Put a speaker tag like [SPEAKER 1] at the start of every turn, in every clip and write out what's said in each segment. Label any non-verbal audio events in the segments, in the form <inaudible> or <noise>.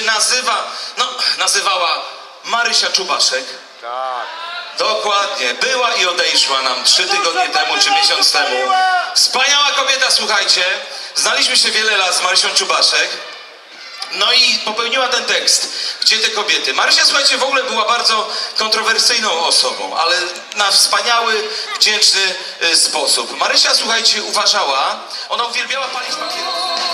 [SPEAKER 1] nazywa, no, nazywała Marysia Czubaszek.
[SPEAKER 2] Tak.
[SPEAKER 1] Dokładnie. Była i odeszła nam trzy tygodnie temu, czy miesiąc temu. Wspaniała kobieta, słuchajcie. Znaliśmy się wiele lat z Marysią Czubaszek. No i popełniła ten tekst. Gdzie te kobiety? Marysia, słuchajcie, w ogóle była bardzo kontrowersyjną osobą, ale na wspaniały, wdzięczny y, sposób. Marysia, słuchajcie, uważała, ona uwielbiała palić papierosy.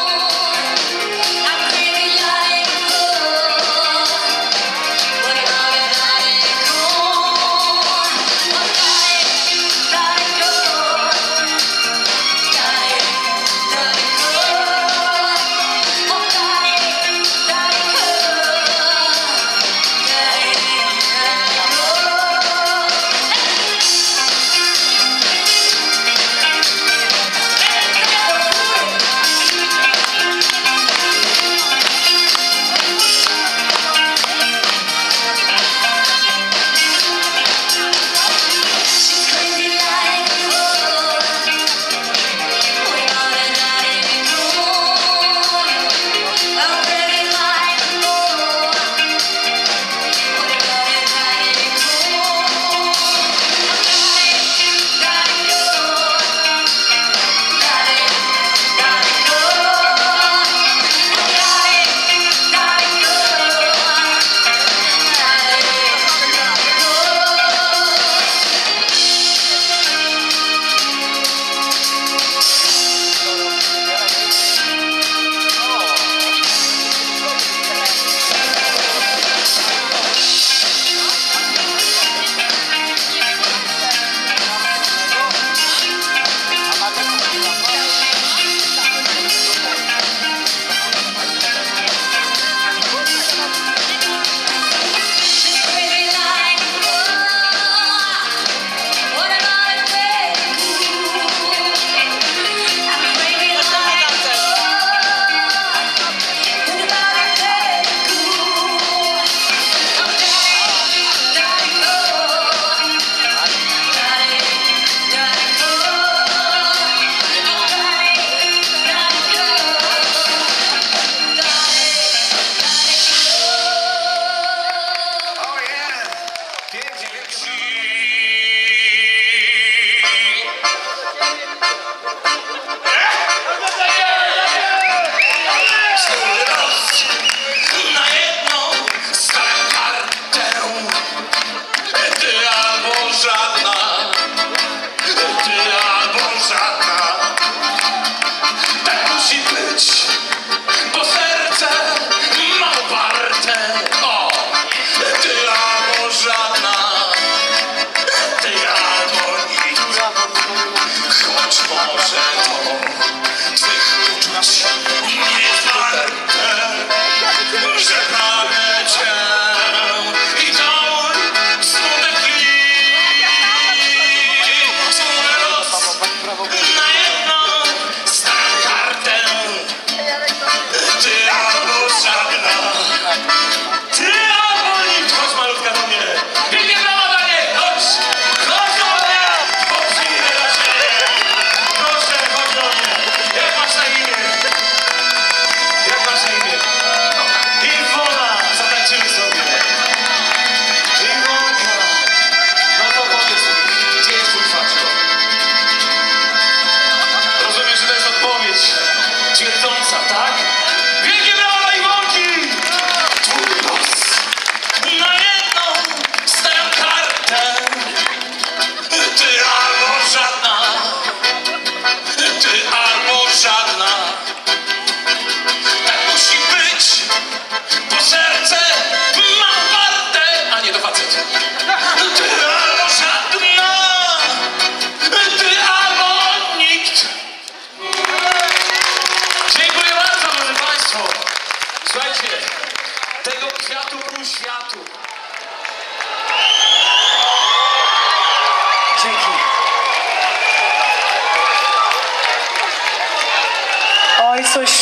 [SPEAKER 1] żadna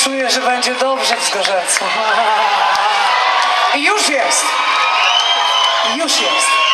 [SPEAKER 3] Czuję, że będzie dobrze w Zgorzelcu. <laughs> Już jest! Już jest!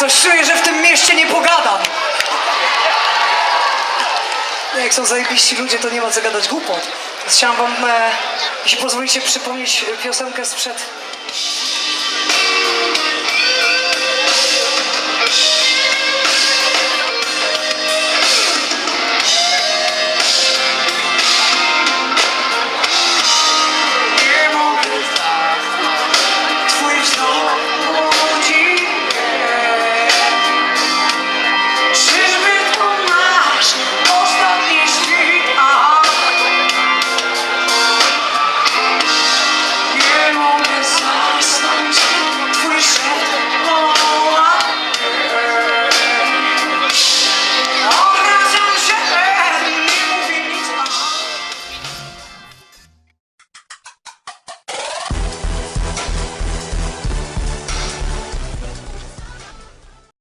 [SPEAKER 3] Coś czuję, że w tym mieście nie pogadam. No, Jak są zajebiści ludzie, to nie ma co gadać głupot. Chciałam wam, e, jeśli pozwolicie, przypomnieć piosenkę sprzed